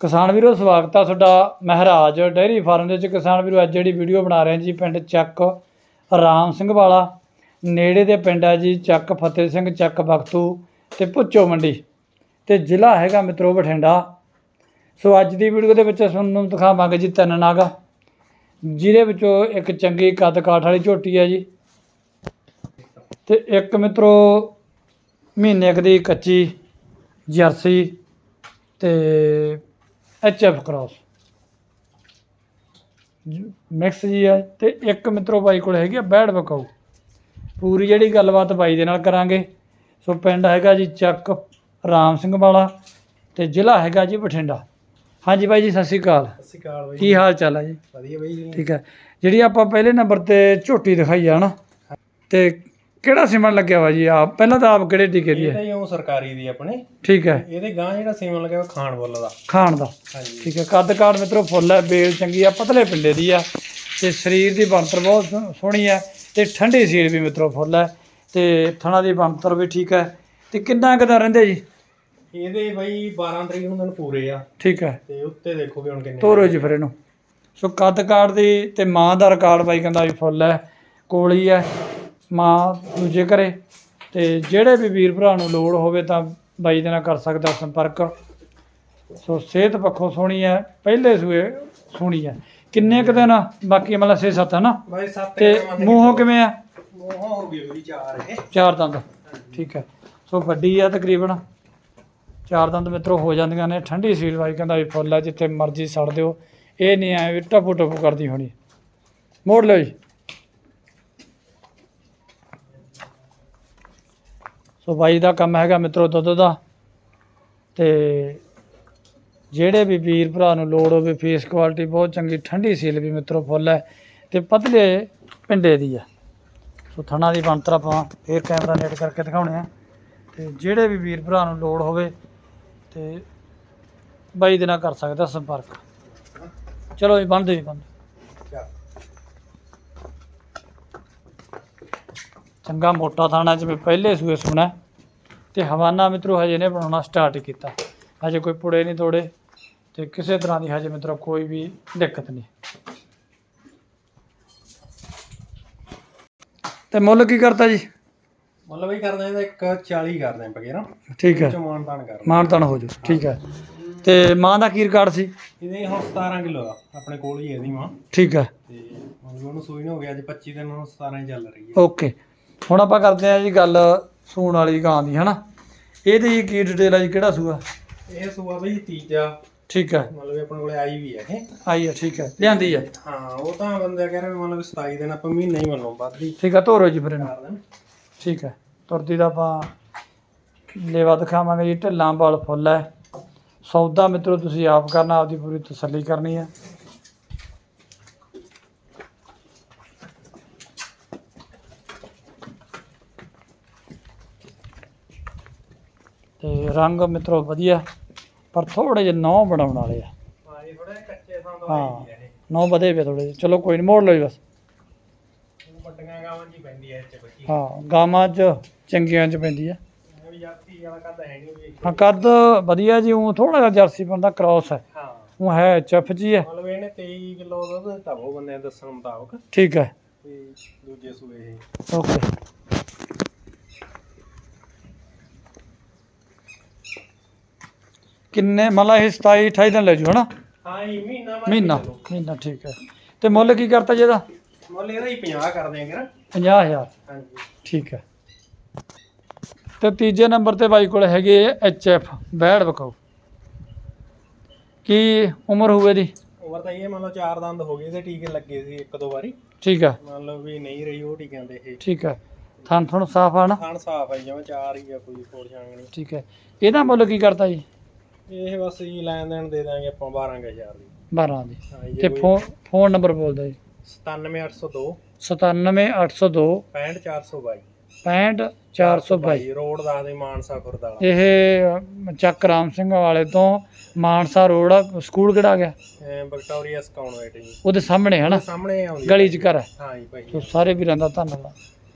ਕਿਸਾਨ ਵੀਰੋ, ਸਵਾਗਤ ਆ ਤੁਹਾਡਾ ਮਹਿਰਾਜ ਡੇਅਰੀ ਫਾਰਮ ਦੇ ਵਿੱਚ। ਕਿਸਾਨ ਵੀਰੋ, ਅੱਜ ਜਿਹੜੀ ਵੀਡੀਓ ਬਣਾ ਰਹੇ ਹਾਂ ਜੀ, ਪਿੰਡ ਚੱਕ ਰਾਮ ਸਿੰਘ ਵਾਲਾ। ਨੇੜੇ ਦੇ ਪਿੰਡ ਆ ਜੀ, ਚੱਕ ਫਤਿਹ ਸਿੰਘ, ਚੱਕ ਬਖਤੂ ਤੇ ਪੁੱਚੋ ਮੰਡੀ। ਤੇ ਜ਼ਿਲ੍ਹਾ ਹੈਗਾ ਮਿੱਤਰੋ ਬਠਿੰਡਾ। ਸੋ ਅੱਜ ਦੀ ਵੀਡੀਓ ਦੇ ਵਿੱਚ ਤੁਹਾਨੂੰ ਦਿਖਾਵਾਂਗੇ ਜੀ ਤਿੰਨ ਨਗ। ਜਿਹਦੇ ਵਿੱਚੋਂ ਇੱਕ ਚੰਗੀ ਕੱਦ ਕਾਠ ਵਾਲੀ ਝੋਟੀ ਹੈ ਜੀ। ਤੇ ਇੱਕ ਮਿੱਤਰੋ ਮਹੀਨੇ ਕੁ ਦੀ ਕੱਚੀ ਜਰਸੀ ਤੇ ਐਚ ਐਫ ਕ੍ਰਾਸ ਮਿਕਸ ਜੀ ਹੈ ਤੇ ਇੱਕ ਮਿੱਤਰੋ ਬਾਈ ਕੋਲ ਹੈਗੀ ਆ ਬੈੜ ਬਕਾਊ। ਪੂਰੀ ਜਿਹੜੀ ਗੱਲਬਾਤ ਬਾਈ ਦੇ ਨਾਲ ਕਰਾਂਗੇ। ਸੋ ਪਿੰਡ ਹੈਗਾ ਜੀ ਚੱਕ ਰਾਮ ਸਿੰਘ ਵਾਲਾ ਤੇ ਜ਼ਿਲ੍ਹਾ ਹੈਗਾ ਜੀ ਬਠਿੰਡਾ। ਹਾਂਜੀ ਬਾਈ ਜੀ ਸਤਿ ਸ਼੍ਰੀ ਅਕਾਲ। ਸਤਿ ਸ਼੍ਰੀ ਅਕਾਲ ਬਾਈ ਕੀ ਹਾਲ ਚਾਲ ਹੈ ਜੀ? ਵਧੀਆ ਬਾਈ ਜੀ। ਠੀਕ ਹੈ। ਜਿਹੜੀ ਆਪਾਂ ਪਹਿਲੇ ਨੰਬਰ ਤੇ ਝੋਟੀ ਦਿਖਾਈ ਆ ਨਾ ਤੇ ਕਿਹੜਾ ਸਿਮਣ ਲੱਗਿਆ ਵਾ ਜੀ ਆਪ? ਪਹਿਲਾਂ ਤਾਂ ਆਪ ਕਿਹੜੇ ਟੀਕੇ ਦੀ ਇਹ ਹੈ? ਤਾਂ ਹੀ ਉਹ ਸਰਕਾਰੀ ਦੀ ਆਪਣੇ। ਠੀਕ ਹੈ। ਇਹਦੇ ਗਾਂ ਜਿਹੜਾ ਸੀਮਨ ਲੱਗਿਆ ਉਹ ਖਾਣ ਬੁੱਲ ਦਾ। ਖਾਣ ਦਾ। ਹਾਂਜੀ। ਠੀਕ ਹੈ। ਕੱਦ ਕਾਠ ਮਿੱਤਰੋ ਫੁੱਲ ਹੈ ਬੇਲ ਚੰਗੀ ਆ ਪਤਲੇ ਪਿੰਡੇ ਦੀ ਆ। ਤੇ ਸਰੀਰ ਦੀ ਬਣਤਰ ਬਹੁਤ ਸੋ- ਸੋਹਣੀ ਹੈ। ਤੇ ਠੰਡੀ ਸੀਲ ਵੀ ਮਿੱਤਰੋ ਫੁੱਲ ਹੈ। ਤੇ ਥਣਾ ਦੀ ਬਣਤਰ ਵੀ ਠੀਕ ਹੈ। ਤੇ ਕਿੰਨਾ ਕੁ ਦਾ ਰਹਿੰਦੇ ਜੀ? ਇਹਦੇ ਬਾਈ 12 ਤਰੀਕ ਨੂੰ ਦਿਨ ਪੂਰੇ ਆ। ਠੀਕ ਹੈ। ਤੇ ਉੱਤੇ ਦੇਖੋ ਵੀ ਹੁਣ ਕਿੰਨੇ ਤੋਰੋ ਜੀ ਫਿਰ ਇਹਨੂੰ। ਸੋ ਕੱਦ ਕਾਠ ਦੀ ਤੇ ਮਾਂ ਦਾ ਰਿਕਾਰਡ ਬਾਈ ਕਹਿੰਦਾ ਵੀ ਫੁੱਲ ਹੈ। ਕੋਲੀ ਹੈ। ਮਾਂ ਦੂਜੇ ਘਰੇ ਤੇ ਜਿਹੜੇ ਵੀ ਵੀਰ ਭਰਾ ਨੂੰ ਲੋੜ ਹੋਵੇ ਤਾਂ ਬਾਈ ਦੇ ਨਾਲ ਕਰ ਸਕਦਾ ਸੰਪਰਕ। ਸੋ ਸਿਹਤ ਪੱਖੋਂ ਸੋਹਣੀ ਹੈ ਪਹਿਲੇ ਸੂਏ ਸੋਹਣੀ ਹੈ। ਕਿੰਨੇ ਕੁ ਦਿਨ ਬਾਕੀ ਮਤਲਬ 6-7 ਹੈ ਨਾ? ਬਾਈ 7 ਤੇ ਮੂੰਹੋਂ ਕਿਵੇਂ ਆ? ਮੋਹ ਹੋ ਗਈ ਵੀ ਚਾਰ ਇਹ। ਚਾਰ ਦੰਦ। ਠੀਕ ਹੈ। ਸੋ ਵੱਡੀ ਆ ਤਕਰੀਬਨ। ਚਾਰ ਦੰਦ ਮਿੱਤਰੋ ਹੋ ਜਾਂਦੀਆਂ ਨੇ। ਠੰਡੀ ਸੀਲ ਬਾਈ ਕਹਿੰਦਾ ਵੀ ਫੁੱਲ ਆ ਜਿੱਥੇ ਮਰਜ਼ੀ ਸੜ ਦਿਓ। ਇਹ ਨਹੀਂ ਐ ਵੀ ਟਪੂ ਟਪੂ ਕਰਦੀ ਹੋਣੀ। ਮੋੜ ਲਓ ਜੀ। ਸੋ ਬਾਈ ਦਾ ਕੰਮ ਹੈਗਾ ਮਿੱਤਰੋ ਦੁੱਧ ਦਾ। ਤੇ ਜਿਹੜੇ ਵੀ ਵੀਰ ਭਰਾ ਨੂੰ ਲੋੜ ਹੋਵੇ, ਫੇਸ ਕੁਆਲਿਟੀ ਬਹੁਤ ਚੰਗੀ, ਠੰਡੀ ਸੀਲ ਵੀ ਮਿੱਤਰੋ ਫੁੱਲ ਹੈ ਤੇ ਪਤਲੇ ਪਿੰਡੇ ਦੀ ਆ ਸੋ ਥਣਾ ਦੀ ਬਣਤਰ ਆਪਾਂ ਫੇਰ ਕੈਮਰਾ ਨੇੜ ਕਰਕੇ ਦਿਖਾਉਣੇ ਆ। ਤੇ ਜਿਹੜੇ ਵੀ ਵੀਰ ਭਰਾ ਨੂੰ ਲੋੜ ਹੋਵੇ ਤੇ ਬਾਈ ਦੇ ਨਾਲ ਕਰ ਸਕਦਾ ਸੰਪਰਕ। ਚਲੋ ਜੀ ਬੰਦ ਜੀ ਬੰਦ ਚੰਗਾ ਮੋਟਾ ਥਾਣਾ ਜਿਵੇਂ ਪਹਿਲੇ ਸੂਏ ਸੁਣਾ ਤੇ ਹਵਾਨਾ ਮਿੱਤਰੋ ਹਜੇ ਨੇ ਬਣਾਉਣਾ ਸਟਾਰਟ ਕੀਤਾ। ਹਜੇ ਕੋਈ ਪੁੜੇ ਨਹੀਂ ਤੋੜੇ ਤੇ ਕਿਸੇ ਤਰ੍ਹਾਂ ਦੀ ਹਜੇ ਮਿੱਤਰੋ ਕੋਈ ਵੀ ਦਿੱਕਤ ਨਹੀਂ। ਤੇ ਮੁੱਲ ਕੀ ਕਰਤਾ ਜੀ? ਮਤਲਬ ਬਈ ਕਰਦੇ ਇਹਦਾ ਇੱਕ 40 ਕਰਦੇ ਆਂ ਨਾ। ਠੀਕ ਹੈ। ਚਮਾਨ ਤਾਨ ਕਰ ਮਾਨਤਨ ਹੋ ਜੂ ਠੀਕ ਹੈ। ਤੇ ਮਾਂ ਦਾ ਕੀ ਰਿਕਾਰਡ ਸੀ? ਇਹਦੇ ਹੁਣ 17 ਕਿਲੋ ਆ ਆਪਣੇ ਕੋਲ ਹੀ ਇਹਦੀ ਮਾਂ। ਠੀਕ ਹੈ। ਤੇ ਹੁਣ ਉਹਨੂੰ ਸੂਈ ਨੂੰ ਹੋ ਗਿਆ ਅੱਜ 25 ਦਿਨ ਹੁਣ 17 ਹੀ ਚੱਲ ਰਹੀ ਹੈ। ਓਕੇ। ਹੁਣ ਆਪਾਂ ਕਰਦੇ ਹਾਂ ਜੀ ਗੱਲ ਸੂਣ ਵਾਲੀ ਗਾਂ ਦੀ ਹਨਾ? ਇਹਦੀ ਕੀ ਡਿਟੇਲ ਹੈ ਜੀ ਕਿਹੜਾ ਸੂਆ? ਇਹ ਸੂਆ ਬਈ ਤੀਜਾ। ਠੀਕ ਹੈ ਮਤਲਬ ਆਪਣੇ ਕੋਲੇ ਆਈ ਵੀ ਹੈ ਇਹ। ਆਈ ਹੈ ਠੀਕ ਹੈ ਲਿਆਂਦੀ ਹੈ ਹਾਂ ਉਹ ਤਾਂ ਬੰਦੇ ਕਹਿ ਰਹੇ ਮਤਲਬ 27 ਦਿਨ ਆਪਾਂ ਮਹੀਨਾ ਹੀ ਮੰਨੋ ਵੱਧਦੀ। ਠੀਕ ਹੈ ਧੋਰੋ ਜੀ ਫਿਰ ਇਹਨੂੰ। ਠੀਕ ਹੈ ਤੁਰਦੀ ਦਾ ਆਪਾਂ ਲੇਵਾ ਦਿਖਾਵਾਂਗੇ ਜੀ ਢਿੱਲਾਂ ਵਾਲ ਫੁੱਲ ਹੈ ਸੌਦਾ ਮਿੱਤਰੋ ਤੁਸੀਂ ਆਪ ਕਰਨਾ ਆਪਦੀ ਪੂਰੀ ਤਸੱਲੀ ਕਰਨੀ ਹੈ ਤੇ ਰੰਗ ਮਿੱਤਰੋ ਵਧੀਆ ਪਰ ਥੋੜੇ ਜਿਹੇ ਨੌ ਬਣਾਉਣ ਵਾਲੇ ਆ। ਹਾਂ ਤੋਂ ਨੌ। ਵਧੇ ਪਏ ਥੋੜੇ ਜਿਹੇ। ਚਲੋ ਕੋਈ ਨਹੀਂ ਮੋੜ ਲਓ ਜੀ ਬਸ। ਉਹ ਵੱਡੀਆਂ ਗਾਵਾਂ ਜੀ ਪੈਂਦੀ ਹੈ ਇੱਥੇ ਬੱਚੀ ਹਾਂ ਗਾਵਾਂ 'ਚ ਚੰਗੀਆਂ 'ਚ ਪੈਂਦੀ ਕੱਦ ਹੈ ਕੱਦ ਵਧੀਆ ਜੀ ਉਹ ਥੋੜਾ ਜਿਹਾ ਜਰਸੀ ਬੰਦਾ ਕ੍ਰਾਸ ਹੈ। ਹਾਂ। ਉਹ ਹੈ ਚਫ ਜੀ ਹੈ। ਮਤਲਬ ਇਹਨੇ 23 ਕਿਲੋ ਦੁੱਧ ਦਿੱਤਾ ਉਹ ਬੰਦੇ ਦੱਸਣ ਮੁਤਾਬਕ। ਠੀਕ ਹੈ। ਤੇ ਦੂਜੇ ਸੂਏ ਇਹ। ਓਕੇ। ਕਿੰਨੇ ਮਤਲਬ ਇਹ 27 28 ਦਿਨ ਲੈ ਜੂ ਹਨਾ? ਹਾਂ ਇਹ ਮਹੀਨਾ ਬਾਅਦ ਮਹੀਨਾ। ਮਹੀਨਾ ਠੀਕ ਹੈ। ਤੇ ਮੁੱਲ ਕੀ ਕਰਤਾ ਜੀ ਇਹਦਾ? ਮੁੱਲ ਇਹਦਾ ਹੀ 50 ਕਰ ਦਿਆਂਗੇ ਨਾ। 50000 ਹਾਂਜੀ। ਠੀਕ ਹੈ। ਤੇ ਤੀਜੇ ਨੰਬਰ ਤੇ ਬਾਈ ਕੋਲ ਹੈਗੇ ਐਚ ਐਫ ਬੈੜ ਬਕਾਓ ਕੀ ਉਮਰ ਹੋਵੇ ਦੀ ਉਮਰ ਤਾਂ ਇਹ ਮੰਨ ਲਓ ਚਾਰ ਦੰਦ ਹੋ ਗਏ ਤੇ ਟੀਕੇ ਲੱਗੇ ਸੀ ਇੱਕ ਦੋ ਵਾਰੀ। ਠੀਕ ਹੈ। ਮੰਨ ਲਓ ਵੀ ਨਹੀਂ ਰਹੀ ਉਹ ਟੀਕਿਆਂ ਦੇ ਇਹ। ਠੀਕ ਹੈ। ਥਣ ਥਣ ਸਾਫ਼ ਆ ਨਾ? ਖਾਣ ਸਾਫ਼ ਹੈ ਜਿਵੇਂ ਚਾਰ ਹੀ ਆ ਕੋਈ ਫੋੜ ਛਾਂਗ ਨਹੀਂ ਠੀਕ ਹੈ। ਇਹਦਾ ਮੁੱਲ ਕੀ ਕਰਤਾ ਜੀ? ਇਹ ਬਸ ਜੀ ਲੈਣ ਦੇਣ ਦੇ ਦਾਂਗੇ ਆਪਾਂ 12000 ਦੀ। 12 ਦੀ। ਹਾਂ ਤੇ ਜੀ ਕੋਈ ਫੋਨ ਫੋਨ ਨੰਬਰ ਬੋਲ ਦਿਓ ਜੀ। 97802 97802 65422 65422 ਰੋਡ ਦਾ। ਦੇ ਮਾਨਸਾ ਖੁਰਦਾਲਾ ਇਹ ਅਮ, ਚੱਕ ਰਾਮ ਸਿੰਘ ਵਾਲੇ ਤੋਂ ਮਾਨਸਾ ਰੋਡ ਸਕੂਲ ਕਿਹੜਾ ਗਿਆ? ਅਹ ਵਿਕਟੋਰੀਆ ਸਕਾਉਣ ਵੇਟ ਜੀ। ਉਹਦੇ ਸਾਹਮਣੇ ਹਨਾ ਸਾਹਮਣੇ ਆਉਂਦੀ ਗਲੀ 'ਚ ਘਰ ਹੈ ਹਾਂ ਜੀ ਭਾਈ। ਸੋ ਸਾਰੇ ਵੀਰਾਂ ਦਾ ਧੰਨਵਾਦ।